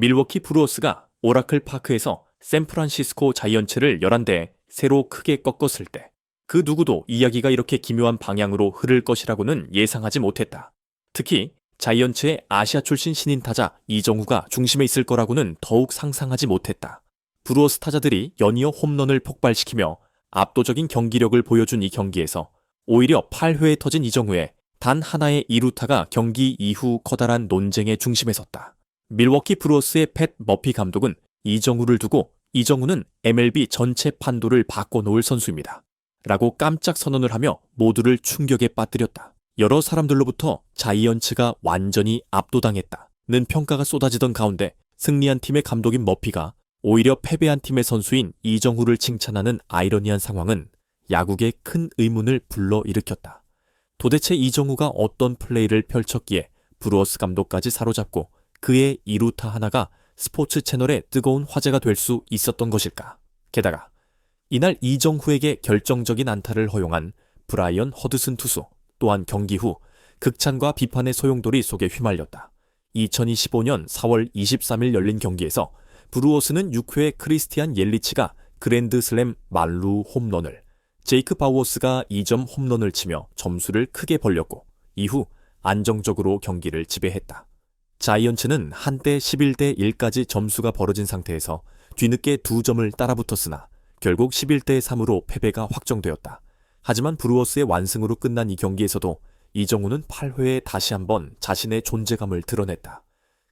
밀워키 브루어스가 오라클 파크에서 샌프란시스코 자이언츠를 11대 새로 크게 꺾었을 때 그 누구도 이야기가 이렇게 기묘한 방향으로 흐를 것이라고는 예상하지 못했다. 특히 자이언츠의 아시아 출신 신인 타자 이정우가 중심에 있을 거라고는 더욱 상상하지 못했다. 브루어스 타자들이 연이어 홈런을 폭발시키며 압도적인 경기력을 보여준 이 경기에서 오히려 8회에 터진 이정우의 단 하나의 2루타가 경기 이후 커다란 논쟁의 중심에 섰다. 밀워키 브루어스의 팻 머피 감독은 이정우를 두고 이정우는 MLB 전체 판도를 바꿔놓을 선수입니다. 라고 깜짝 선언을 하며 모두를 충격에 빠뜨렸다. 여러 사람들로부터 자이언츠가 완전히 압도당했다 는 평가가 쏟아지던 가운데 승리한 팀의 감독인 머피가 오히려 패배한 팀의 선수인 이정후를 칭찬하는 아이러니한 상황은 야구에 큰 의문을 불러일으켰다. 도대체 이정후가 어떤 플레이를 펼쳤기에 브루어스 감독까지 사로잡고 그의 이루타 하나가 스포츠 채널의 뜨거운 화제가 될 수 있었던 것일까? 게다가 이날 이정후에게 결정적인 안타를 허용한 브라이언 허드슨 투수 또한 경기 후 극찬과 비판의 소용돌이 속에 휘말렸다. 2025년 4월 23일 열린 경기에서 브루어스는 6회 크리스티안 옐리치가 그랜드 슬램 만루 홈런을 제이크 바우어스가 2점 홈런을 치며 점수를 크게 벌렸고 이후 안정적으로 경기를 지배했다. 자이언츠는 한때 11대 1까지 점수가 벌어진 상태에서 뒤늦게 두 점을 따라붙었으나 결국 11대 3으로 패배가 확정되었다. 하지만 브루어스의 완승으로 끝난 이 경기에서도 이정우는 8회에 다시 한번 자신의 존재감을 드러냈다.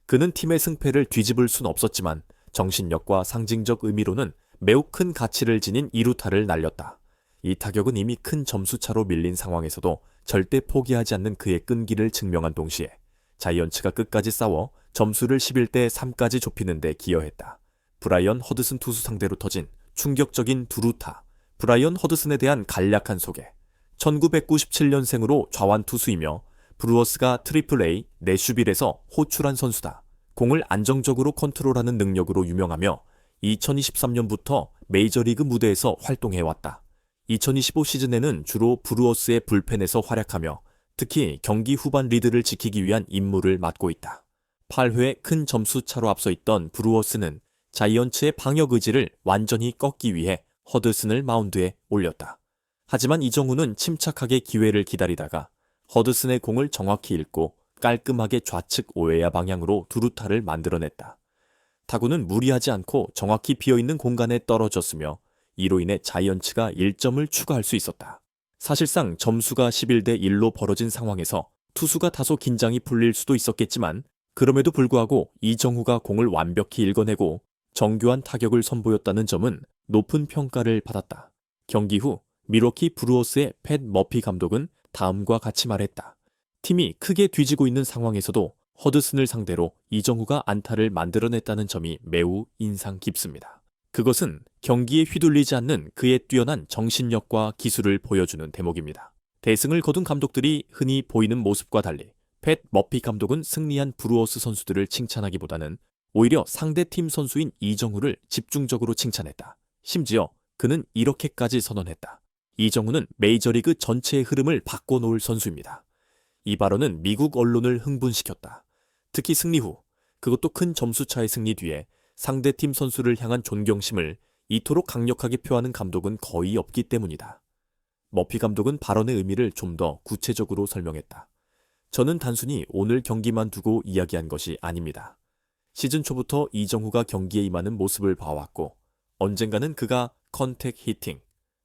그는 팀의 승패를 뒤집을 순 없었지만 정신력과 상징적 의미로는 매우 큰 가치를 지닌 이루타를 날렸다. 이 타격은 이미 큰 점수차로 밀린 상황에서도 절대 포기하지 않는 그의 끈기를 증명한 동시에 자이언츠가 끝까지 싸워 점수를 11대 3까지 좁히는 데 기여했다. 브라이언 허드슨 투수 상대로 터진 충격적인 두루타, 브라이언 허드슨에 대한 간략한 소개. 1997년생으로 좌완 투수이며 브루어스가 트리플 A 내슈빌에서 호출한 선수다. 공을 안정적으로 컨트롤하는 능력으로 유명하며 2023년부터 메이저리그 무대에서 활동해왔다. 2025 시즌에는 주로 브루어스의 불펜에서 활약하며 특히 경기 후반 리드를 지키기 위한 임무를 맡고 있다. 8회 큰 점수 차로 앞서 있던 브루어스는 자이언츠의 방역 의지를 완전히 꺾기 위해 허드슨을 마운드에 올렸다. 하지만 이정우는 침착하게 기회를 기다리다가 허드슨의 공을 정확히 읽고 깔끔하게 좌측 오해야 방향으로 두루타를 만들어냈다. 타구는 무리하지 않고 정확히 비어있는 공간에 떨어졌으며 이로 인해 자이언츠가 1점을 추가할 수 있었다. 사실상 점수가 11대 1로 벌어진 상황에서 투수가 다소 긴장이 풀릴 수도 있었겠지만 그럼에도 불구하고 이정후가 공을 완벽히 읽어내고 정교한 타격을 선보였다는 점은 높은 평가를 받았다. 경기 후 미러키 브루어스의 팻 머피 감독은 다음과 같이 말했다. 팀이 크게 뒤지고 있는 상황에서도 허드슨을 상대로 이정후가 안타를 만들어냈다는 점이 매우 인상 깊습니다. 그것은 경기에 휘둘리지 않는 그의 뛰어난 정신력과 기술을 보여주는 대목입니다. 대승을 거둔 감독들이 흔히 보이는 모습과 달리 팻 머피 감독은 승리한 브루어스 선수들을 칭찬하기보다는 오히려 상대팀 선수인 이정후를 집중적으로 칭찬했다. 심지어 그는 이렇게까지 선언했다. 이정후는 메이저리그 전체의 흐름을 바꿔놓을 선수입니다. 이 발언은 미국 언론을 흥분시켰다. 특히 승리 후, 그것도 큰 점수차의 승리 뒤에 상대팀 선수를 향한 존경심을 이토록 강력하게 표하는 감독은 거의 없기 때문이다. 머피 감독은 발언의 의미를 좀 더 구체적으로 설명했다. 저는 단순히 오늘 경기만 두고 이야기한 것이 아닙니다. 시즌 초부터 이정후가 경기에 임하는 모습을 봐왔고 언젠가는 그가 컨택 히팅,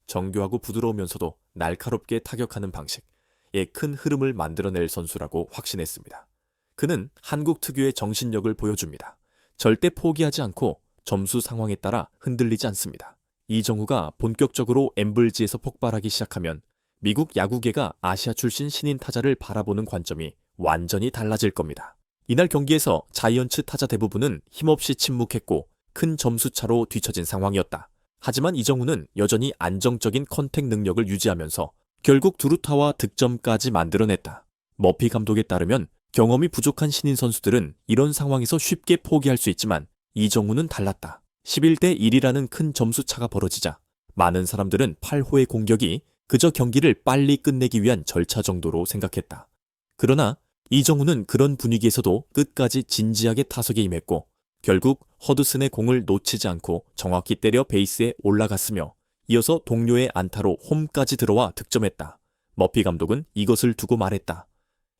정교하고 부드러우면서도 날카롭게 타격하는 방식에 큰 흐름을 만들어낼 선수라고 확신했습니다. 그는 한국 특유의 정신력을 보여줍니다. 절대 포기하지 않고 점수 상황에 따라 흔들리지 않습니다. 이정후가 본격적으로 엠블지에서 폭발하기 시작하면 미국 야구계가 아시아 출신 신인 타자를 바라보는 관점이 완전히 달라질 겁니다. 이날 경기에서 자이언츠 타자 대부분은 힘없이 침묵했고 큰 점수 차로 뒤처진 상황이었다. 하지만 이정우는 여전히 안정적인 컨택 능력을 유지하면서 결국 두루타와 득점까지 만들어냈다. 머피 감독에 따르면 경험이 부족한 신인 선수들은 이런 상황에서 쉽게 포기할 수 있지만 이정우는 달랐다. 11대 1이라는 큰 점수 차가 벌어지자 많은 사람들은 8호의 공격이 그저 경기를 빨리 끝내기 위한 절차 정도로 생각했다. 그러나 이정우는 그런 분위기에서도 끝까지 진지하게 타석에 임했고 결국 허드슨의 공을 놓치지 않고 정확히 때려 베이스에 올라갔으며 이어서 동료의 안타로 홈까지 들어와 득점했다. 머피 감독은 이것을 두고 말했다.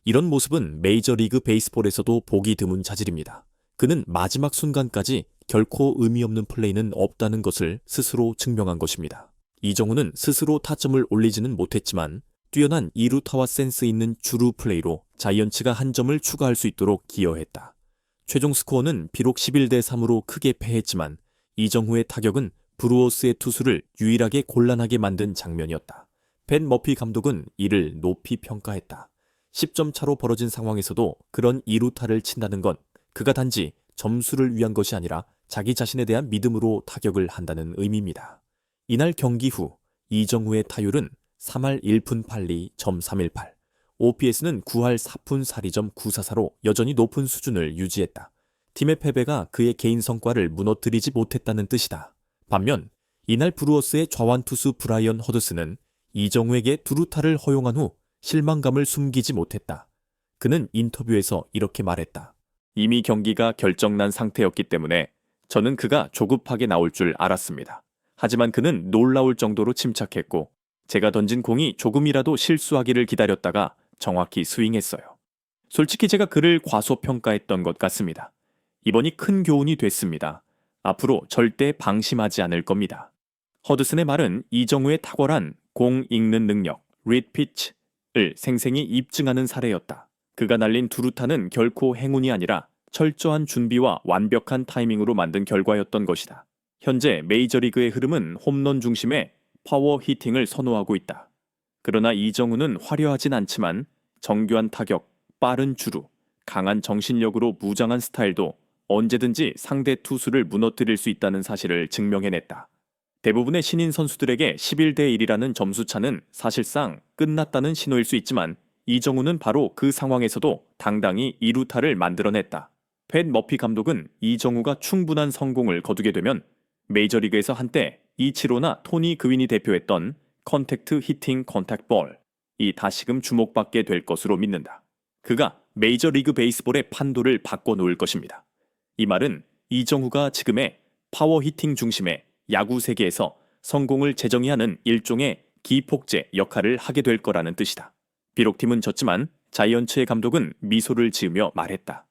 이런 모습은 메이저리그 베이스볼에서도 보기 드문 자질입니다. 그는 마지막 순간까지 결코 의미 없는 플레이는 없다는 것을 스스로 증명한 것입니다. 이정우는 스스로 타점을 올리지는 못했지만 뛰어난 이루타와 센스 있는 주루 플레이로 자이언츠가 한 점을 추가할 수 있도록 기여했다. 최종 스코어는 비록 11대 3으로 크게 패했지만 이정후의 타격은 브루어스의 투수를 유일하게 곤란하게 만든 장면이었다. 벤 머피 감독은 이를 높이 평가했다. 10점 차로 벌어진 상황에서도 그런 이루타를 친다는 건 그가 단지 점수를 위한 것이 아니라 자기 자신에 대한 믿음으로 타격을 한다는 의미입니다. 이날 경기 후 이정후의 타율은 3할 1푼 8리 점 318, OPS는 9할 4푼 4리 점 944로 여전히 높은 수준을 유지했다. 팀의 패배가 그의 개인 성과를 무너뜨리지 못했다는 뜻이다. 반면 이날 브루어스의 좌완 투수 브라이언 허드슨은 이정우에게 두루타를 허용한 후 실망감을 숨기지 못했다. 그는 인터뷰에서 이렇게 말했다. 이미 경기가 결정난 상태였기 때문에 저는 그가 조급하게 나올 줄 알았습니다. 하지만 그는 놀라울 정도로 침착했고 제가 던진 공이 조금이라도 실수하기를 기다렸다가 정확히 스윙했어요. 솔직히 제가 그를 과소평가했던 것 같습니다. 이번이 큰 교훈이 됐습니다. 앞으로 절대 방심하지 않을 겁니다. 허드슨의 말은 이정우의 탁월한 공 읽는 능력, 리드 피치 를 생생히 입증하는 사례였다. 그가 날린 두루타는 결코 행운이 아니라 철저한 준비와 완벽한 타이밍으로 만든 결과였던 것이다. 현재 메이저리그의 흐름은 홈런 중심의 파워 히팅을 선호하고 있다. 그러나 이정우는 화려하진 않지만 정교한 타격, 빠른 주루, 강한 정신력으로 무장한 스타일도 언제든지 상대 투수를 무너뜨릴 수 있다는 사실을 증명해냈다. 대부분의 신인 선수들에게 11대 1이라는 점수차는 사실상 끝났다는 신호일 수 있지만 이정우는 바로 그 상황에서도 당당히 이루타를 만들어냈다. 팬 머피 감독은 이정우가 충분한 성공을 거두게 되면 메이저리그에서 한때 이치로나 토니 그윈이 대표했던 컨택트 히팅 컨택 볼 이 다시금 주목받게 될 것으로 믿는다. 그가 메이저리그 베이스볼의 판도를 바꿔놓을 것입니다. 이 말은 이정후가 지금의 파워 히팅 중심의 야구 세계에서 성공을 재정의 하는 일종의 기폭제 역할을 하게 될 거라는 뜻이다. 비록 팀은 졌지만 자이언츠의 감독은 미소를 지으며 말했다.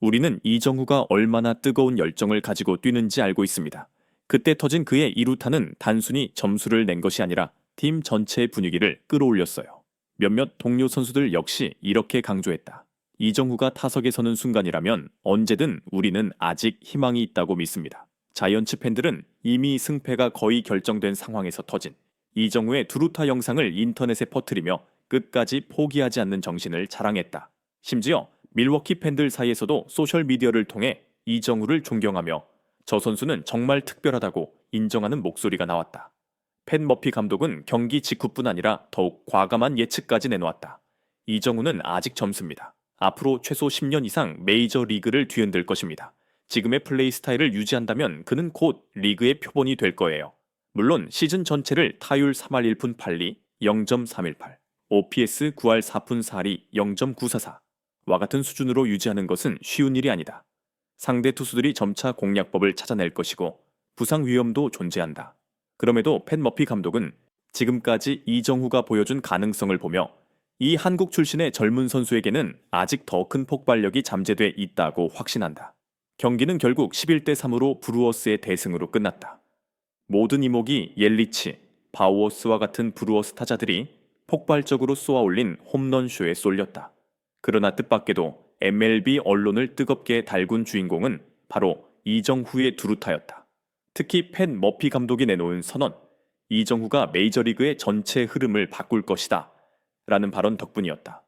우리는 이정후가 얼마나 뜨거운 열정을 가지고 뛰는지 알고 있습니다. 그때 터진 그의 이루타는 단순히 점수를 낸 것이 아니라 팀 전체의 분위기를 끌어올렸어요. 몇몇 동료 선수들 역시 이렇게 강조했다. 이정후가 타석에 서는 순간이라면 언제든 우리는 아직 희망이 있다고 믿습니다. 자이언츠 팬들은 이미 승패가 거의 결정된 상황에서 터진 이정후의 두루타 영상을 인터넷에 퍼뜨리며 끝까지 포기하지 않는 정신을 자랑했다. 심지어 밀워키 팬들 사이에서도 소셜미디어를 통해 이정후를 존경하며 저 선수는 정말 특별하다고 인정하는 목소리가 나왔다. 팬 머피 감독은 경기 직후뿐 아니라 더욱 과감한 예측까지 내놓았다. 이정우는 아직 젊습니다. 앞으로 최소 10년 이상 메이저 리그를 뒤흔들 것입니다. 지금의 플레이 스타일을 유지한다면 그는 곧 리그의 표본이 될 거예요. 물론 시즌 전체를 타율 3할 1푼 8리 0.318, OPS 9할 4푼 4리 0.944와 같은 수준으로 유지하는 것은 쉬운 일이 아니다. 상대 투수들이 점차 공략법을 찾아낼 것이고 부상 위험도 존재한다. 그럼에도 팬 머피 감독은 지금까지 이정후가 보여준 가능성을 보며 이 한국 출신의 젊은 선수에게는 아직 더 큰 폭발력이 잠재돼 있다고 확신한다. 경기는 결국 11대 3으로 브루어스의 대승으로 끝났다. 모든 이목이 옐리치, 바우어스와 같은 브루어스 타자들이 폭발적으로 쏘아 올린 홈런쇼에 쏠렸다. 그러나 뜻밖에도 MLB 언론을 뜨겁게 달군 주인공은 바로 이정후의 두루타였다. 특히 팬 머피 감독이 내놓은 선언, 이정후가 메이저리그의 전체 흐름을 바꿀 것이다. 라는 발언 덕분이었다.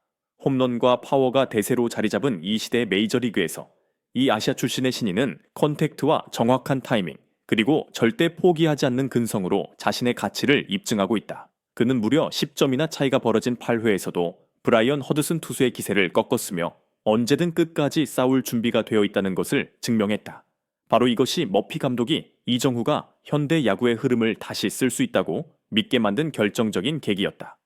홈런과 파워가 대세로 자리 잡은 이 시대의 메이저리그에서 이 아시아 출신의 신인은 컨택트와 정확한 타이밍, 그리고 절대 포기하지 않는 근성으로 자신의 가치를 입증하고 있다. 그는 무려 10점이나 차이가 벌어진 8회에서도 브라이언 허드슨 투수의 기세를 꺾었으며 언제든 끝까지 싸울 준비가 되어 있다는 것을 증명했다. 바로 이것이 머피 감독이 이정후가 현대 야구의 흐름을 다시 쓸 수 있다고 믿게 만든 결정적인 계기였다.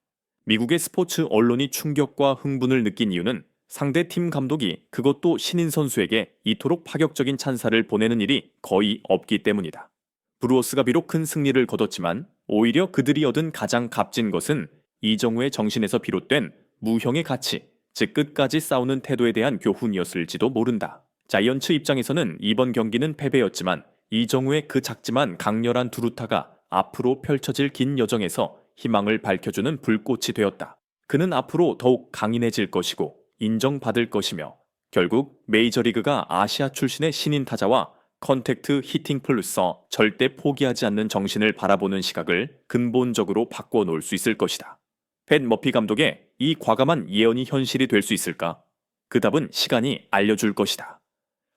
미국의 스포츠 언론이 충격과 흥분을 느낀 이유는 상대 팀 감독이 그것도 신인 선수에게 이토록 파격적인 찬사를 보내는 일이 거의 없기 때문이다. 브루어스가 비록 큰 승리를 거뒀지만 오히려 그들이 얻은 가장 값진 것은 이정우의 정신에서 비롯된 무형의 가치, 즉 끝까지 싸우는 태도에 대한 교훈이었을지도 모른다. 자이언츠 입장에서는 이번 경기는 패배였지만 이정우의 그 작지만 강렬한 두루타가 앞으로 펼쳐질 긴 여정에서 희망을 밝혀주는 불꽃이 되었다. 그는 앞으로 더욱 강인해질 것이고 인정받을 것이며 결국 메이저리그가 아시아 출신의 신인 타자와 컨택트 히팅 플루서 절대 포기하지 않는 정신을 바라보는 시각을 근본적으로 바꿔 놓을 수 있을 것이다. 팻 머피 감독의 이 과감한 예언이 현실이 될 수 있을까? 그 답은 시간이 알려줄 것이다.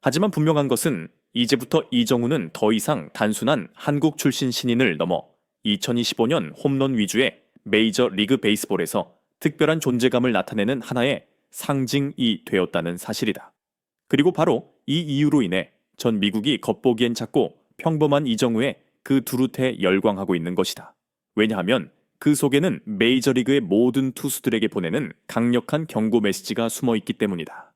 하지만 분명한 것은 이제부터 이정우는 더 이상 단순한 한국 출신 신인을 넘어 2025년 홈런 위주의 메이저 리그 베이스볼에서 특별한 존재감을 나타내는 하나의 상징이 되었다는 사실이다. 그리고 바로 이 이유로 인해 전 미국이 겉보기엔 작고 평범한 이정우의 그 두루테 열광하고 있는 것이다. 왜냐하면 그 속에는 메이저리그의 모든 투수들에게 보내는 강력한 경고 메시지가 숨어 있기 때문이다.